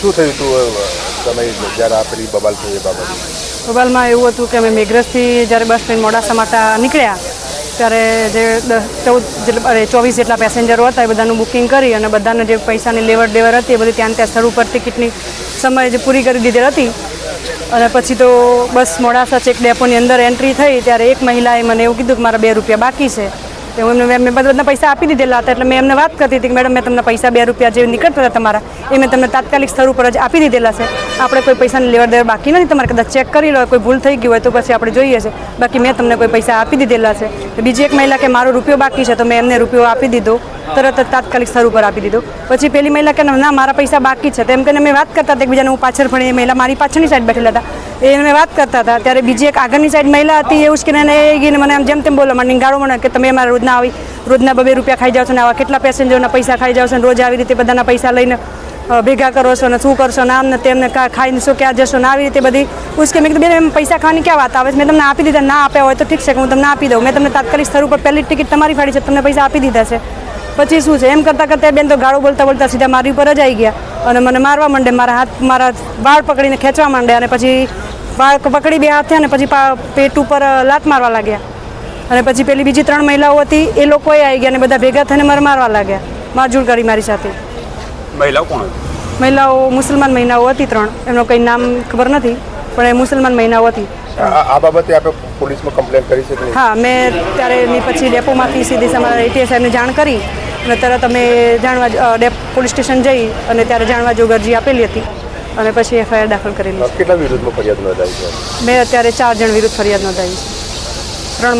શું થયું હતું તમે જ્યારે આ પેલી બબાલ થઈ એ બાબતે? બબાલમાં એવું હતું કે અમે મેઘરજથી જ્યારે બસ ટ્રેન મોડાસા માટે નીકળ્યા, ત્યારે જે ચૌદ જેટલા, અરે ચોવીસ જેટલા પેસેન્જરો હતા એ બધાનું બુકિંગ કરી અને બધાને જે પૈસાની લેવડ દેવડ હતી એ બધી ત્યાં ત્યાં સ્થળ ઉપર ટિકિટની સમય જે પૂરી કરી દીધેલ હતી. અને પછી તો બસ મોડાસા ચેક ડેપોની અંદર એન્ટ્રી થઈ, ત્યારે એક મહિલાએ મને એવું કીધું કે મારા બે રૂપિયા બાકી છે. તો એમને મેં બધા પૈસા આપી દીધેલા હતા, એટલે મેં એમને વાત કરતી હતી કે મેડમ, મેં તમને પૈસા બે રૂપિયા જે નીકળતા હતા તમારા, એ મેં તમને તાત્કાલિક સ્થળ ઉપર જ આપી દીધેલા છે. આપણે કોઈ પૈસાની લેવડ દેવડ બાકી નથી, તમારે કદાચ ચેક કરી લો, કોઈ ભૂલ થઈ ગઈ હોય તો પછી આપણે જોઈએ છે. બાકી મેં તમને કોઈ પૈસા આપી દીધેલા છે. બીજી એક મહિલા કે મારો રૂપિયો બાકી છે, તો મેં એમને રૂપિયો આપી દીધો, તરત જ તાત્કાલિક સ્થળ ઉપર આપી દીધો. પછી પેલી મહિલા કે ના મારા પૈસા બાકી છે. તેમ કરીને મેં વાત કરતા હતા એકબીજાને, હું પાછળ ભણી. એ મહિલા મારી પાછળની સાઈડ બેઠેલા હતા. એ અમે વાત કરતા હતા. ત્યારે બીજી એક આગળની સાઈડ મહિલા હતી જ કે એને એ ગઈને મને આમ જેમ તેમ બોલો, મને ગાળો મને કે તમે અમારા રોજના આવી, રોજના બબે રૂપિયા ખાઈ જાઓ છો ને આવા કેટલા પેસેન્જરના પૈસા ખાઈ જાઓ છો ને રોજ આવી રીતે બધાના પૈસા લઈને ભેગા કરો છો ને શું કરશો ને આમ ને તેમને ખાઈને શું ક્યાં જશો ને આવી રીતે બધી ઉસકે મેં કીધું, બેન, એમ પૈસા ખાવાની ક્યાં વાત આવે છે? મેં તમને આપી દીધા, ના આપ્યા હોય તો ઠીક છે કે હું તમને આપી દઉં. મેં તમને તાત્કાલિક સ્થળ ઉપર પહેલી ટિકિટ તમારી ફાડી છે, તમને પૈસા આપી દીધા છે. પછી શું છે? એમ કરતાં કરતાં બેન તો ગાળો બોલતા બોલતા સીધા મારી ઉપર જ આવી ગયા અને મને મારવા માંડે મારા હાથ મારા વાળ પકડીને ખેંચવા માંડે અને પછી વાળ પકડી બે હાથે અને પછી પેટ ઉપર લાત મારવા લાગ્યા. અને પછી પેલી બીજી ત્રણ મહિલાઓ હતી એ લોકોએ આવી ગયા અને બધા ભેગા થઈને મારે મારવા લાગ્યા. મારઝૂડ કરી મારી સાથે. મહિલાઓ કોણ મહિલાઓ મુસલમાન મહિલાઓ હતી ત્રણ. એમનો કંઈ નામ ખબર નથી પણ એ મુસલમાન મહિલાઓ હતી. આ બાબતે આપણે પોલીસમાં કમ્પ્લેન કરી છે હા મેં ત્યારે એની પછી ડેપોમાંથી સીધી અમારા એટીએસ સાહેબને જાણ કરી. અને તરત અમે જાણવા ડેપ પોલીસ સ્ટેશન જઈ અને ત્યારે જાણવા જોગ અરજી આપેલી હતી. અને પછી એફઆઈઆર દાખલ કરેલી કેટલા વિરુદ્ધમાં ફરિયાદ નોંધાવી છે? મેં અત્યારે ચાર જણ વિરુદ્ધ ફરિયાદ નોંધાવી છે. ત્રણ